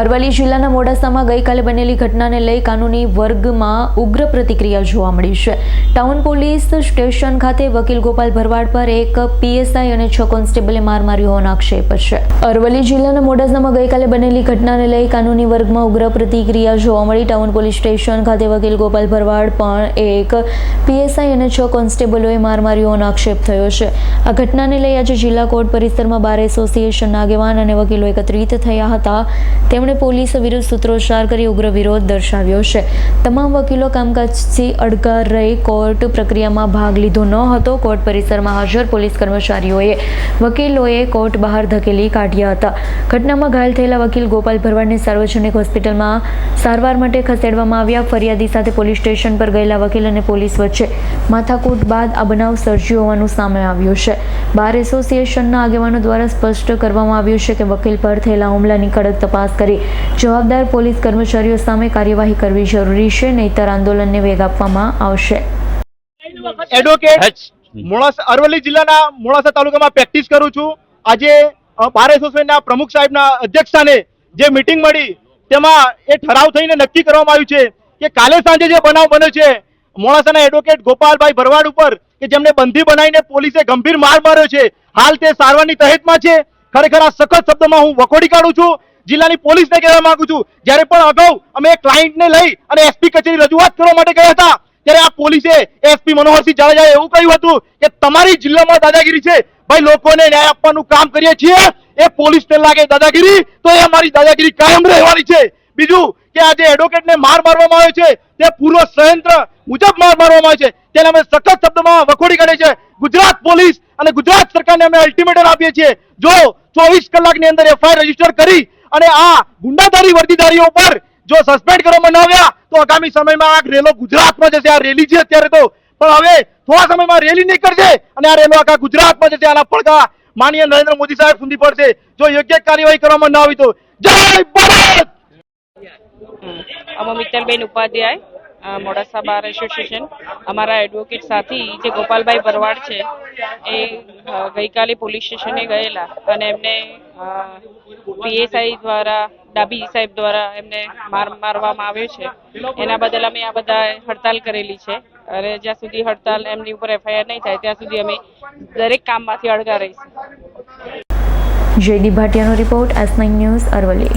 અરવલ્લી જિલ્લાના મોડાસામાં ગઈકાલે બનેલી ઘટનાને લઈ કાનૂની વર્ગમાં ઉગ્ર પ્રતિક્રિયા જોવા મળી છે. ટાઉન પોલીસ સ્ટેશન ખાતે વકીલ ગોપાલ ભરવાડ પર એક પીએસઆઈ અને છ કોન્સ્ટેબલે માર માર્યો હોવાનો આક્ષેપ છે. અરવલ્લી જિલ્લાના મોડાસામાં ગઈકાલે બનેલી ઘટનાને લઈ કાનૂની વર્ગમાં ઉગ્ર પ્રતિક્રિયા જોવા મળી. ટાઉન પોલીસ સ્ટેશન ખાતે વકીલ ગોપાલ ભરવાડ પણ એક પીએસઆઈ અને છ કોન્સ્ટેબલોએ માર માર્યો હોવાનો આક્ષેપ થયો છે. આ ઘટનાને લઈ આજે જિલ્લા કોર્ટ પરિસરમાં બાર એસોસિએશનના આગેવાન અને વકીલો એકત્રિત થયા હતા. તેમણે પોલીસ વિરુદ્ધ સૂત્રોચ્ચાર કરી ઉગ્ર વિરોધ દર્શાવ્યો છે. તમામ વકીલો કામકાજથી અડગા રહી કોર્ટ પ્રક્રિયામાં ભાગ લીધો ન હતો. કોર્ટ પરિસરમાં હાજર પોલીસ કર્મચારીઓએ વકીલોએ કોર્ટ બહાર ધકેલી કાઢ્યા હતા. ઘટનામાં ઘાયલ થયેલા વકીલ ગોપાલ ભરવાડને સાર્વજનિક હોસ્પિટલમાં સારવાર માટે ખસેડવામાં આવ્યા. ફરિયાદી સાથે પોલીસ સ્ટેશન પર ગયેલા વકીલ અને પોલીસ વચ્ચે માથાકૂટ બાદ આ બનાવ સર્જ્યો હોવાનું સામે આવ્યું છે. બાર એસોસિએશનના આગેવાનો દ્વારા સ્પષ્ટ કરવામાં આવ્યું છે કે વકીલ પર થયેલા હુમલાની કડક તપાસ કરી જવાબદાર પોલીસ કર્મચારીઓ સામે કાર્યવાહી કરવી જરૂરી છે નહીતર આંદોલનને વેગ આપવામાં આવશે. એડવોકેટ મોડાસા અરવલ્લી જિલ્લાના મોડાસા તાલુકામાં પ્રેક્ટિસ કરું છું. આજે બાર એસોસિએશનના પ્રમુખ સાહેબના અધ્યક્ષસ્થાને જે મિટિંગ મળી તેમાં એ ઠરાવ થઈને નક્કી કરવામાં આવ્યું છે કે કાલે સાંજે જે બનાવ બન્યો છે મોડાસાના એડવોકેટ ગોપાલભાઈ ભરવાડ ઉપર કે જેમને બંધી બનાવીને પોલીસે ગંભીર માર માર્યો છે હાલ તે સારવારની તહેતમાં છે. ખરેખર આ સખત શબ્દોમાં હું વખોડી કાઢું છું. જિલ્લાની પોલીસને કહેવા માંગુ છું. જ્યારે પણ અગાઉ અમે ક્લાયન્ટને લઈ અને એસપી કચેરી રજૂઆત કરવા માટે ગયા હતા, ત્યારે આ પોલીસે એસપી મનોહરસિંહ જાડેજાએ એવું કહ્યું હતું કે તમારી જિલ્લામાં દાદાગીરી છે. ભાઈ, લોકોને ન્યાય આપવાનું કામ કરીએ છીએ. એ પોલીસને લાગે દાદાગીરી, તો એ અમારી દાદાગીરી કાયમ રહેવાની છે. બીજું કે આજે એડવોકેટને માર મારવામાં આવે છે, તે પૂર્વ સંયંત્ર મુજબ માર મારવામાં આવે છે. તેને અમે સખત શબ્દમાં વખોડી કાઢીએ છીએ ગુજરાત પોલીસ અને ગુજરાત સરકારને અમે અલ્ટિમેટમ આપીએ છીએ. જો ચોવીસ કલાકની અંદર એફઆઈઆર રજિસ્ટર કરી અને આ ગુંડાધારી વર્દીધારીઓ પર જો સસ્પેન્ડ કરવામાં ન આવ્યા, તો આગામી સમયમાં આ રેલો ગુજરાતમાં જશે. આ રેલી છે અત્યારે તો. પણ હવે થોડા સમયમાં રેલી નીકળશે અને આ રેલો આખા ગુજરાતમાં જશે. આના પડઘા માનીય નરેન્દ્ર મોદી સાહેબ સુધી પડશે. જો યોગ્ય કાર્યવાહી કરવામાં ન આવી તો જય ભારત! અમે મિત્તલબેન ઉપાધ્યાય. મોડાસા બાર એસોસિએશન અમારા એડવોકેટ સાથી જે ગોપાલભાઈ ભરવાડ છે, એ ગઈકાલે પોલીસ સ્ટેશને ગયેલા અને એમને પીએસઆઈ દ્વારા, ડાબી સાહેબ દ્વારા એમને માર, મારવામાં આવ્યો છે. એના બદલ અમે આ બધા હડતાલ કરેલી છે. અને જ્યાં સુધી હડતાલ એમની ઉપર એફઆઈઆર નહીં થાય, ત્યાં સુધી અમે દરેક કામમાંથી અળગા રહીશું. Jaydeep ભાટિયાનો report S nine news Aravalli.